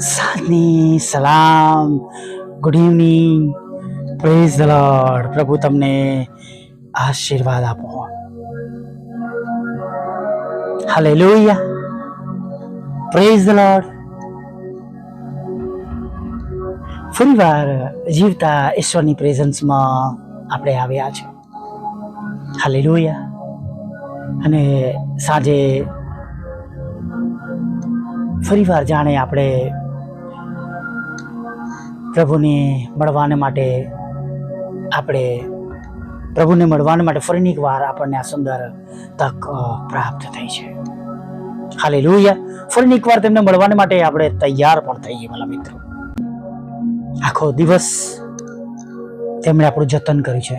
સાંજની સલામ good evening praise the Lord પ્રભુ તમને આશીર્વાદ આપો. હાલે લોહિયા પ્રેઝ ધ લોર્ડ ફરીવાર જીવતા ઈશ્વરની પ્રેઝન્સમાં આપણે આવ્યા છે લોહિયા અને સાંજે ફરીવાર જાણે આપણે પ્રભુને મળવાને માટે આપણે પ્રભુને મળવાને માટે ફરીની એક વાર આપણને આ સુંદર તક પ્રાપ્ત થઈ છે. હાલે લોહિયા ફરીની એક વાર તેમને મળવાને માટે આપણે તૈયાર પણ થઈએ મારા મિત્રો. આખો દિવસ તેમણે આપણું જતન કર્યું છે.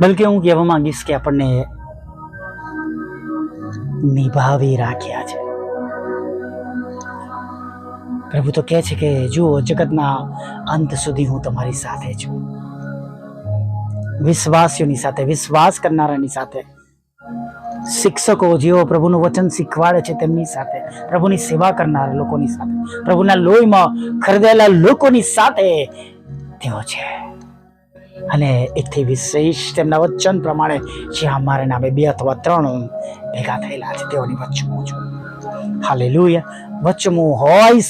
બલકે હું કહેવા માંગીશ કે આપણને નિભાવી રાખ્યા છે. પ્રભુ તો કહે છે કે જુઓ, જગતના અંત સુધી હું તમારી સાથે છું. વિશ્વાસીઓની સાથે, વિશ્વાસ કરનારાની સાથે. શિક્ષકો જેઓ પ્રભુનું વચન શીખવાડે છે તેમની સાથે. પ્રભુની સેવા કરનારા લોકોની સાથે. પ્રભુના લોહીમાં ખરીદેલા લોકોની સાથે તેઓ છે. અને એકથી વિશેષ તેમના વચન પ્રમાણે જ્યાં અમારા નામે બે અથવા ત્રણ ભેગા થયેલા છે, તેઓની વચ્ચે હું છું. હાલેલુયા. વચ્ચે હું હોઈશ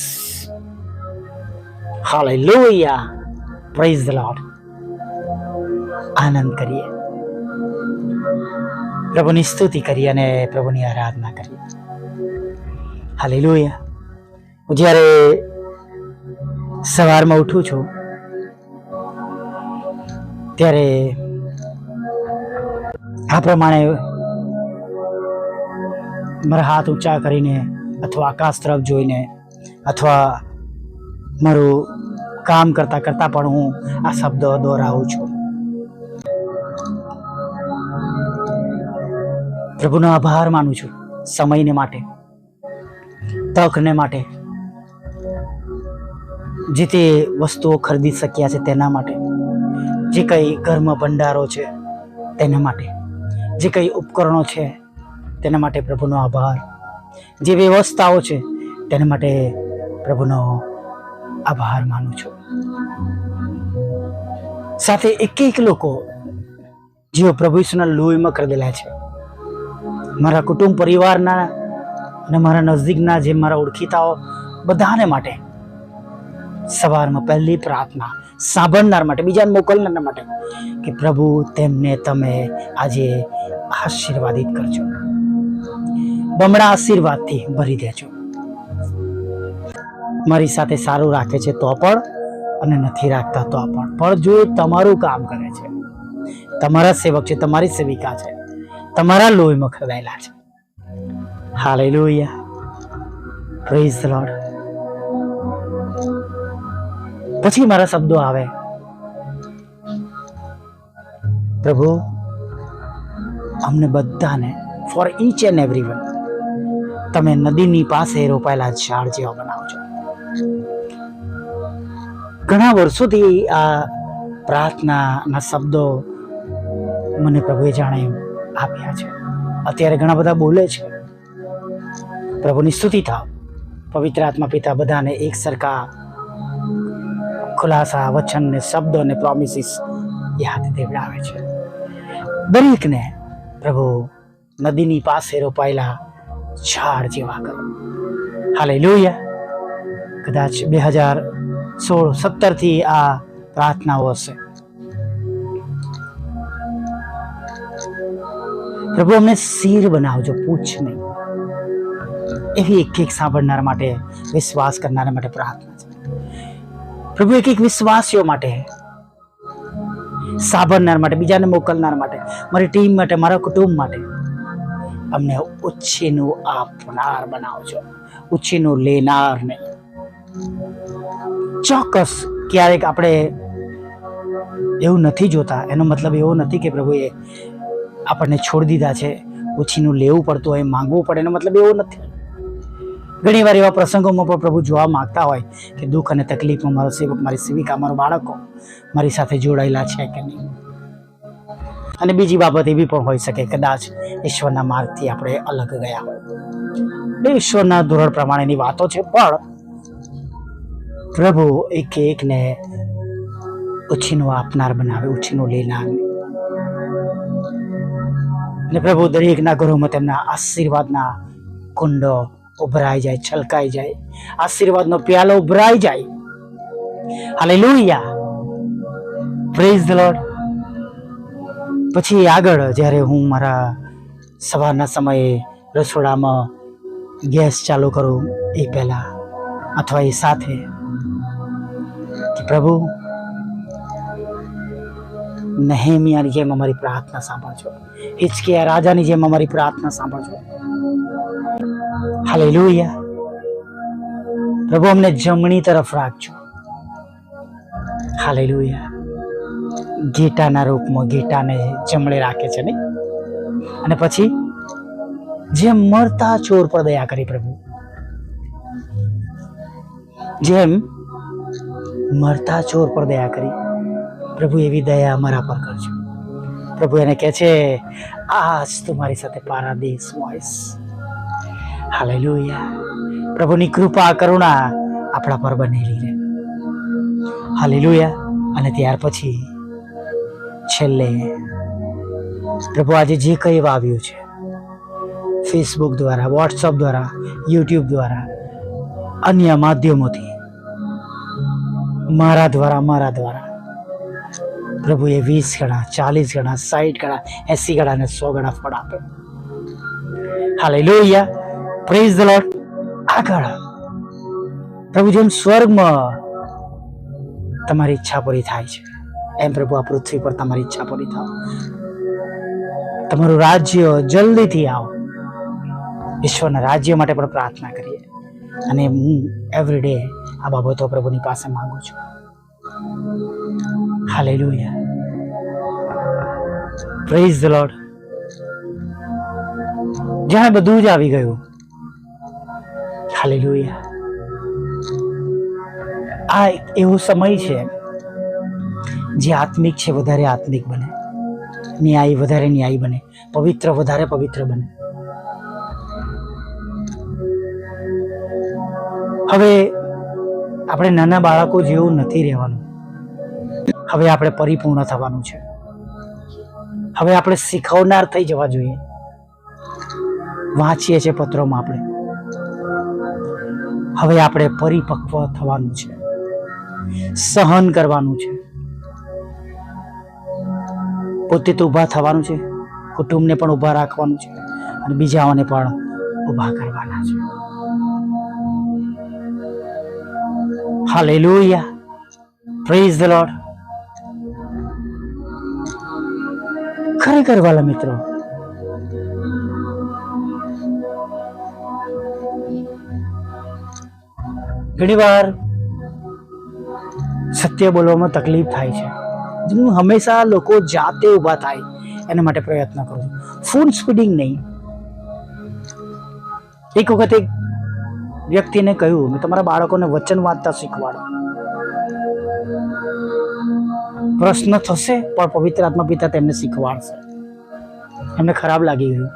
હાલેલુયા પ્રેઝ ધ લોર્ડ આનંદ કરીએ. પ્રભુની સ્તુતિ કરીએ અને પ્રભુની આરાધના કરીએ. હાલેલુયા હું જ્યારે સવારમાં ઉઠું છું, ત્યારે આ પ્રમાણે મારા હાથ ઊંચા કરીને અથવા આકાશ તરફ જોઈને અથવા મારું કામ કરતાં કરતાં પણ હું આ શબ્દો દોહરાવું છું. પ્રભુનો આભાર માનું છું સમયને માટે, તકને માટે, જે તે વસ્તુઓ ખરીદી શક્યા છે તેના માટે, જે કંઈ ઘરમાં ભંડારો છે તેના માટે, જે કંઈ ઉપકરણો છે તેના માટે પ્રભુનો આભાર, જે વ્યવસ્થાઓ છે તેના માટે પ્રભુનો આભાર માનું છું. સાથે એક એક લોકો જેઓ પ્રભુ ઈસુના લોહીમાં ખરીદેલા છે. મારા કુટુંબ પરિવારના અને મારા નજદીકના જે મારા ઓળખીતાઓ બધાને માટે સવારમાં પહેલી પ્રાર્થના સાંભળનાર માટે, બીજાને મોકલનાર માટે કે પ્રભુ તેમને તમે આજે આશીર્વાદિત કરજો. બમણા આશીર્વાદથી ભરી દેજો. મારી સાથે સારું રાખે છે તો પણ અને નથી રાખતા તો પણ. પણ જો એ તમારું કામ કરે છે, તમારા સેવક છે, તમારી સેવિકા છે, તમારા લોહીમાં ખરદાયેલા છે. હાલેલુયા. પ્રેઝ લોડ પછી મારા શબ્દો આવે. પ્રભુ, અમને બધાને for each and every one તમે નદીની પાસે રોપાયેલા ઝાડ જેવા બનાવજો. ઘણા વર્ષોથી આ પ્રાર્થનાના શબ્દો મને પ્રભુએ જાણે આપ્યા છે. અત્યારે ઘણા બધા બોલે છે. પ્રભુની સ્તુતિ થાવ. પવિત્ર આત્મા પિતા બધાને એક સરખા ખુલાસા, વચન ને શબ્દો ને પ્રોમિસીસ યાદ દેવડાવે છે. દરેકને પ્રભુ નદીની પાસે રોપાયેલા ઝાડ જેવા કરો. હાલે કદાચ બે હજાર સોળ સત્તરથી આ પ્રાર્થનાઓ હશે. પ્રભુ, અમને શીર બનાવજો, પૂછ નહીં. એવી એક એક સાંભળનાર માટે, વિશ્વાસ કરનારા માટે પ્રાર્થના છે. પ્રભુ, એક એક વિશ્વાસીઓ માટે, સાંભળનાર માટે, બીજાને મોકલનાર માટે, મારી ટીમ માટે, મારા કુટુંબ માટે, અમને ઉચ્ચીનું આપનાર બનાવજો ઉચ્ચીનું લેનાર નહીં ચોક્કસ ક્યારેક આપણે એવું નથી જોતા. એનો મતલબ એવો નથી કે પ્રભુએ આપણને છોડી દીધા છે, ઓછીનું લેવું પડતું હોય, માંગવું પડે, એનો મતલબ એવો નથી. ઘણી વાર એવા પ્રસંગોમાં પણ પ્રભુ જોવા માગતા હોય કે દુઃખ અને તકલીફમાં મારો સેવક, મારી સેવિકા, મારો બાળકો મારી સાથે જોડાયેલા છે કે નહીં. અને બીજી બાબત એવી પણ હોઈ શકે, કદાચ ઈશ્વરના માર્ગથી આપણે અલગ ગયા હોય. ઈશ્વરના ધોરણ પ્રમાણેની વાતો છે, પણ પ્રભુ એક એકને ઉછીનો આપનાર બનાવે, ઉછીનો લેનાર અને પ્રભુ દરેકના ઘરોમાં તેમના આશીર્વાદના કુંડો ઉભરાઈ જાય, છલકાઈ જાય, આશીર્વાદનો પ્યાલો ઉભરાઈ જાય. હાલેલુયા. પ્રેઝ ધ લોર્ડ પછી આગળ જ્યારે હું મારા સવારના સમયે રસોડામાં ગેસ ચાલુ કરું, એ પહેલાં અથવા એ સાથે પ્રભુ, નહેમિયાની જેમ અમારી પ્રાર્થના સાંભળજો. હિચકિયા રાજાની જેમ અમારી પ્રાર્થના સાંભળજો. હાલેલુયા. પ્રભુ, અમને જમણી તરફ રાખજો. હાલેલુયા. ગીટાના રૂપમાં ગીટાને જમણે રાખે છે ને? અને પછી જેમ મરતા ચોર પર દયા કરી પ્રભુ. જેમ મરતા ચોર પર દયા કરી. પ્રભુ, એવી દયા અમારા પર કરજો. પ્રભુ એને કહે છે, આજ તું મારી સાથે પારાદેશમાં આવીશ હાલેલુયા. પ્રભુની કૃપા, કરુણા આપણા પર બનેલી રહે. હાલેલુયા. અને ત્યાર પછી છેલ્લે પ્રભુ આજે જે કંઈ વાવ્યું છે ફેસબુક દ્વારા વોટ્સઅપ દ્વારા યુટ્યુબ દ્વારા, અન્ય માધ્યમોથી મારા દ્વારા મારા દ્વારા. પ્રભુએ વીસ ગણા, ચાલીસ ગણા સાઠ ગણા, એસી ગણા અને સો ગણા ફળ આપે. હાલે લોહિયા પ્રેઝ ધ લોર્ડ આગળ. પ્રભુ જેમ સ્વર્ગમાં તમારી ઈચ્છા પૂરી થાય છે, એમ પ્રભુ આ પૃથ્વી પર તમારી ઈચ્છા પૂરી થાવ. તમારું રાજ્ય જલ્દીથી આવો. ઈશ્વરના રાજ્ય માટે પણ પ્રાર્થના કરીએ. અને હું એવરી ડે આ બાબતો પ્રભુની પાસે માંગુ છું. હાલેલુયા. પ્રેઝ ધ લોર્ડ જ્યાં બધું જ આવી ગયું. હાલેલુયા. આ એવો સમય છે જે આત્મિક છે, વધારે આત્મિક બને. ન્યાય વધારે ન્યાય બને. પવિત્ર વધારે પવિત્ર બને. હવે આપણે નાના બાળકો જેવું નથી રહેવાનું. હવે આપણે પરિપૂર્ણ થવાનું છે. હવે આપણે શીખવનાર થઈ જવા જોઈએ. વાંચીએ છીએ પત્રોમાં આપણે. હવે આપણે પરિપક્વ થવાનું છે. સહન કરવાનું છે. પોતે તો ઊભા થવાનું છે. કુટુંબને પણ ઊભા રાખવાનું છે. અને બીજાઓને પણ ઊભા કરવાના છે. હાલેલુયા પ્રેઝ ધ લોર્ડ ખરેખર વાલા મિત્રો ઘણીવાર સત્ય બોલવામાં તકલીફ થાય છે. હું હંમેશા લોકો જાતે ઊભા થાય એના માટે પ્રયત્ન કરું ફૂલ સ્પીડિંગ નહીં. એક વખત એક વ્યક્તિને કહ્યું, મેં તમારા બાળકોને વચન વાંચતા શીખવાડો. પ્રશ્ન થશે, પણ પવિત્ર આત્મા પિતા તેમને શીખવાડશે. એમને ખરાબ લાગી ગયું.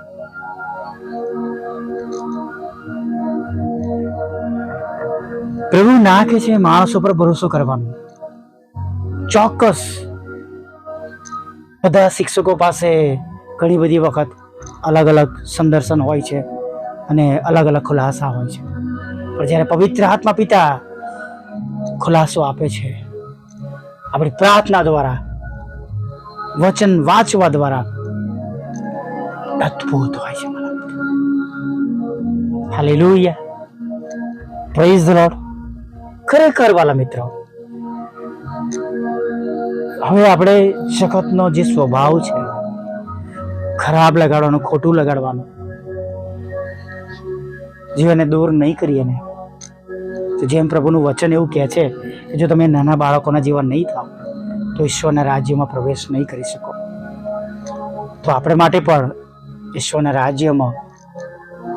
પ્રભુ ના કે છે માણસો પર ભરોસો કરવાનો. ચોક્કસ. બધા શિક્ષકો પાસે ઘણી બધી વખત અલગ અલગ સંદર્શન હોય છે અને અલગ અલગ ખુલાસા હોય છે. પણ જ્યારે પવિત્ર આત્મા પિતા ખુલાસો આપે છે, આપણી પ્રાર્થના દ્વારા, વચન વાંચવા દ્વારા અદ્ભુત હોય છે હાલેલુયા. પ્રેઝ ધ લોર્ડ ખરેખર વાલા મિત્રો, હવે આપણે સખતનો જે સ્વભાવ છે, ખરાબ લગાડવાનો, ખોટું લગાડવાનું જીવને દૂર નહીં કરીએ ને તો જેમ પ્રભુનું વચન એવું કહે છે કે જો તમે નાના બાળકોના જેવા નહીં થાવ, તો ઈશ્વરના રાજ્યમાં પ્રવેશ નહીં કરી શકો. તો આપણે માટે પણ ઈશ્વરના રાજ્યમાં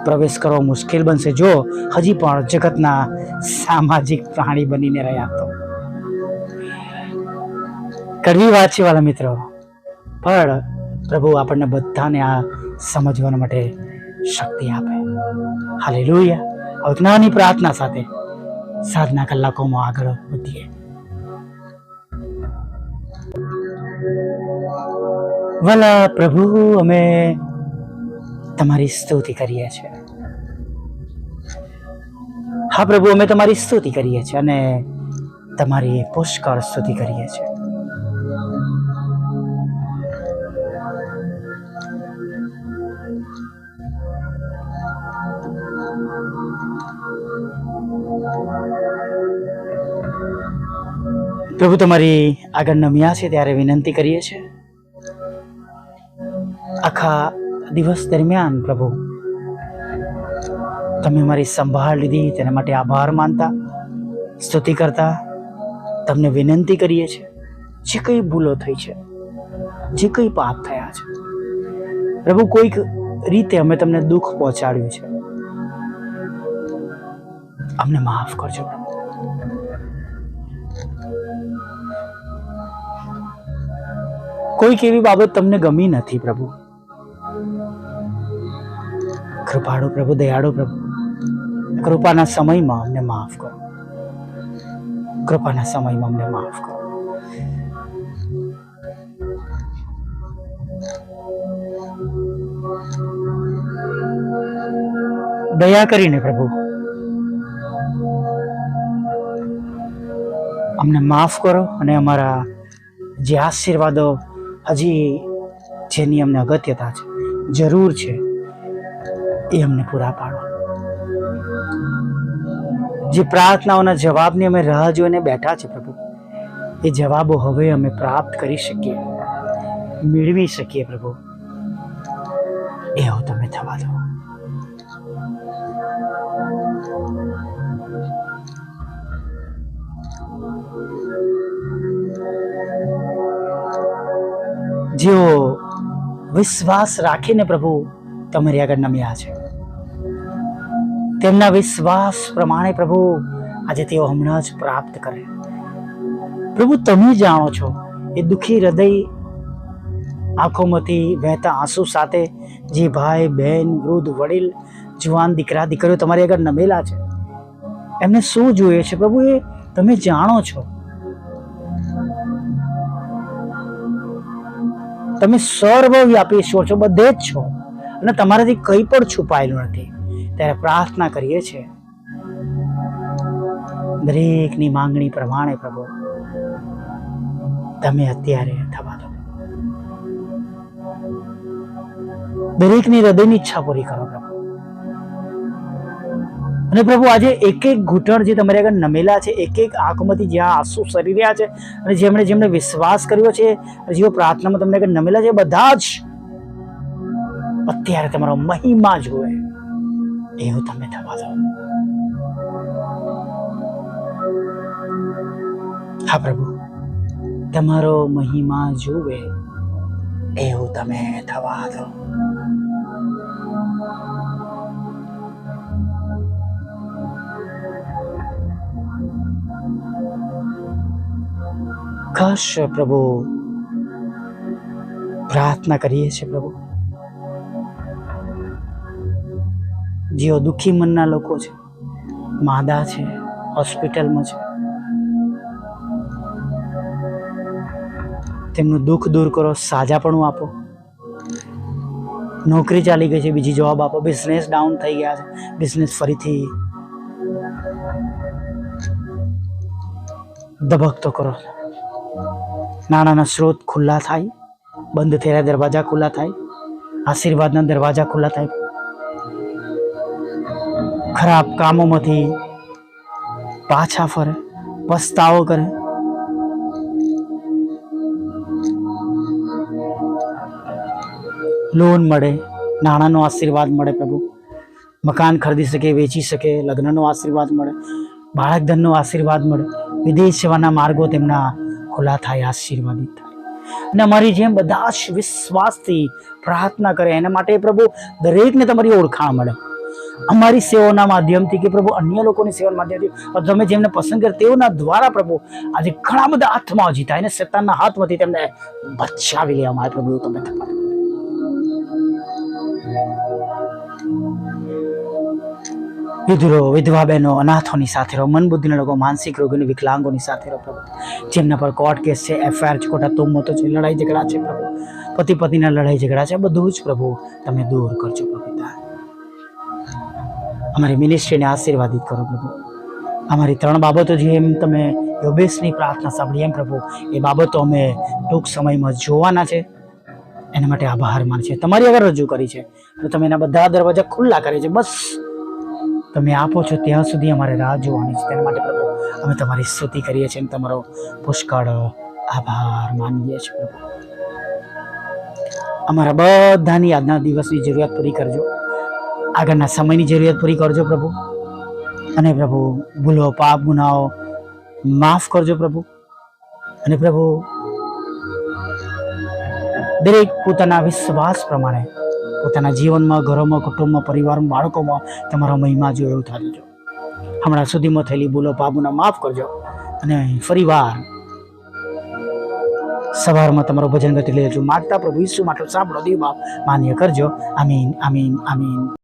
પ્રવેશ કરવો મુશ્કેલ બનશે. જો હજી પણ જગતના સામાજિક પ્રાણી બનીને રહ્યા તો. કડવી વાત છે વાલા મિત્રો, પણ પ્રભુ આપણને બધાને આ સમજવા માટે શક્તિ આપે. હાલે લોહિયા નાની પ્રાર્થના સાથે સાધના કલાકોમાં આગળ વધીએ. વલા પ્રભુ, અમે તમારી સ્તુતિ કરીએ છીએ. હા પ્રભુ, અમે તમારી સ્તુતિ કરીએ છીએ અને તમારી પુષ્કળ સ્તુતિ કરીએ છીએ. પ્રભુ, તમારી આગળ નમ્યા છે ત્યારે વિનંતી કરીએ છીએ. આખા દિવસ દરમિયાન પ્રભુ, તમે મારી સંભાળ લીધી, તેના માટે આભાર માનતા, સ્તુતિ કરતા, તમને વિનંતી કરીએ છીએ. જે કંઈ ભૂલો થઈ છે, જે કંઈ પાપ થયા છે, પ્રભુ, કોઈક રીતે અમે તમને દુઃખ પહોંચાડ્યું છે. અમને માફ કરજો પ્રભુ. કોઈક એવી બાબત તમને ગમી નથી, પ્રભુ. કૃપાળુ પ્રભુ, દયાળુ પ્રભુ, કૃપાના સમયમાં અમને માફ કરો. કૃપાના સમયમાં અમને માફ કરો. દયા કરીને પ્રભુ, અમને માફ કરો અને અમારા જે આશીર્વાદો હજી જેની અમને અગત્યતા છે, જરૂર છે, એ અમને પૂરા પાડો જે પ્રાર્થનાઓના જવાબની અમે રાહ જોઈને બેઠા છે પ્રભુ, એ જવાબો હવે અમે પ્રાપ્ત કરી શકીએ, મેળવી શકીએ પ્રભુ. એવું તમે થવા દો. જેઓ વિશ્વાસ રાખીને પ્રભુ તમારી આગળ નમ્યા છે. તેમના વિશ્વાસ પ્રમાણે પ્રભુ આજે તેઓ હમણાં જ પ્રાપ્ત કરે. પ્રભુ તમે જાણો છો, એ દુઃખી હૃદય આંખોમાંથી વહેતા આંસુ સાથે જે ભાઈ, બહેન, વૃદ્ધ, વડીલ, જુવાન, દીકરા, દીકરીઓ તમારી આગળ નમેલા છે. એમને શું જોઈએ છે? પ્રભુ, એ તમે જાણો છો. તમે સર્વવ્યાપી ઈશ્વર છો, બધે જ છો. અને તમારાથી કંઈ પણ છુપાયેલું નથી. ત્યારે પ્રાર્થના કરીએ છીએ. દરેકની માંગણી પ્રમાણે પ્રભુ, તમે અત્યારે થવા દો. દરેકની હૃદયની ઈચ્છા પૂરી કરો પ્રભુ. અને પ્રભુ, આજે એક એક ઘૂંટણ જે તમારી આગળ નમેલા છે એક એક આંખમાંથી જ્યાં આંસુ સરી રહ્યા છે, અને જેમણે જેમણે વિશ્વાસ કર્યો છે જેઓ પ્રાર્થનામાં તમને આગળ નમેલા છે બધા જ અત્યારે તમારો મહિમા જોવે એવું તમે થવા દો. હા, પ્રભુ. તમારો મહિમા જોવે એવું તમે થવા દો. ખાસ પ્રભુ, પ્રાર્થના કરીએ છીએ, પ્રભુ. જેઓ દુઃખી મનના લોકો છે, માદા છે, હોસ્પિટલમાં છે. તેમનું દુઃખ દૂર કરો, સાજાપણું આપો. નોકરી ચાલી ગઈ છે, બીજી જવાબ આપો. બિઝનેસ ડાઉન થઈ ગયા છે. બિઝનેસ ફરીથી ધબકતો કરો. નાણાંના સ્ત્રોત ખુલ્લા થાય, બંધ થયેલા દરવાજા ખુલ્લા થાય, આશીર્વાદના દરવાજા ખુલ્લા થાય. ખરાબ કામોમાંથી પાછા ફરે, પસ્તાવો કરે. લોન મળે, નાણાંનો આશીર્વાદ મળે પ્રભુ. મકાન ખરીદી શકે, વેચી શકે, લગ્નનો આશીર્વાદ મળે, બાળકધનનો આશીર્વાદ મળે. વિદેશ જવાના માર્ગો તેમના ખુલ્લા થાય આશીર્વાદિત થાય. અને અમારી જેમ બધા જ વિશ્વાસથી પ્રાર્થના કરે, એના માટે પ્રભુ દરેકને તમારી ઓળખાણ મળે. અમારી સેવાના માધ્યમથી કે પ્રભુ અન્ય લોકોની સેવાના માધ્યમથી તમે જેમને પસંદ કરે તેઓના દ્વારા પ્રભુ આજે ઘણા બધા આત્માઓ જીતા એને શેતાનના હાથમાંથી તેમને બચાવી લેવામાં આવે પ્રભુ તમે તમારે. વિધુરો, વિધવા બહેનો, અનાથોની સાથે રહો મનબુદ્ધિના લોકો, માનસિક રોગોની વિકલાંગોની સાથે રહો પ્રભુ. જેમના પર કોર્ટ કેસ છે એફઆઈઆર છે, ખોટા તુમતો છે, લડાઈ ઝઘડા છે પ્રભુ. પતિ પતિના લડાઈ ઝઘડા છે બધું જ પ્રભુ તમે દૂર કરજો પ્રભુતા અમારી મિનિસ્ટ્રીને આશીર્વાદિત કરો પ્રભુ. અમારી ત્રણ બાબતો જેમ તમે યોગેશની પ્રાર્થના સાંભળી એમ પ્રભુ, એ બાબતો અમે ટૂંક સમયમાં જોવાના છે. એના માટે આભાર માન છે તમારી આગળ રજૂ કરી છે, તો તમે એના બધા દરવાજા ખુલ્લા કરે છે, બસ. તમે આપો છો ત્યાં સુધી અમારે રાહ જોવાની છે. તેના માટે પ્રભુ, અમે તમારી સ્તુતિ કરીએ છીએ અને તમારો પુષ્કળ આભાર માનીએ છીએ પ્રભુ. અમારા બધાની આજના દિવસની જરૂરિયાત પૂરી કરજો. આગળના સમયની જરૂરિયાત પૂરી કરજો પ્રભુ. અને પ્રભુ, ભૂલો, પાપ, ગુનાઓ માફ કરજો પ્રભુ. અને પ્રભુ, દરેક પોતાના વિશ્વાસ પ્રમાણે પોતાના જીવનમાં, ઘરોમાં, કુટુંબમાં, પરિવારમાં, બાળકોમાં તમારો મહિમા જો એવું થતું જો હમણાં સુધીમાં થયેલી ભૂલો પાપોના માફ કરજો. અને ફરીવાર સવારમાં તમારો ભજન ગતિ લેજો માગતા પ્રભુ ઈસુ માટે સાંભળો દેવ માન્ય કરજો. આમીન આમીન આમીન.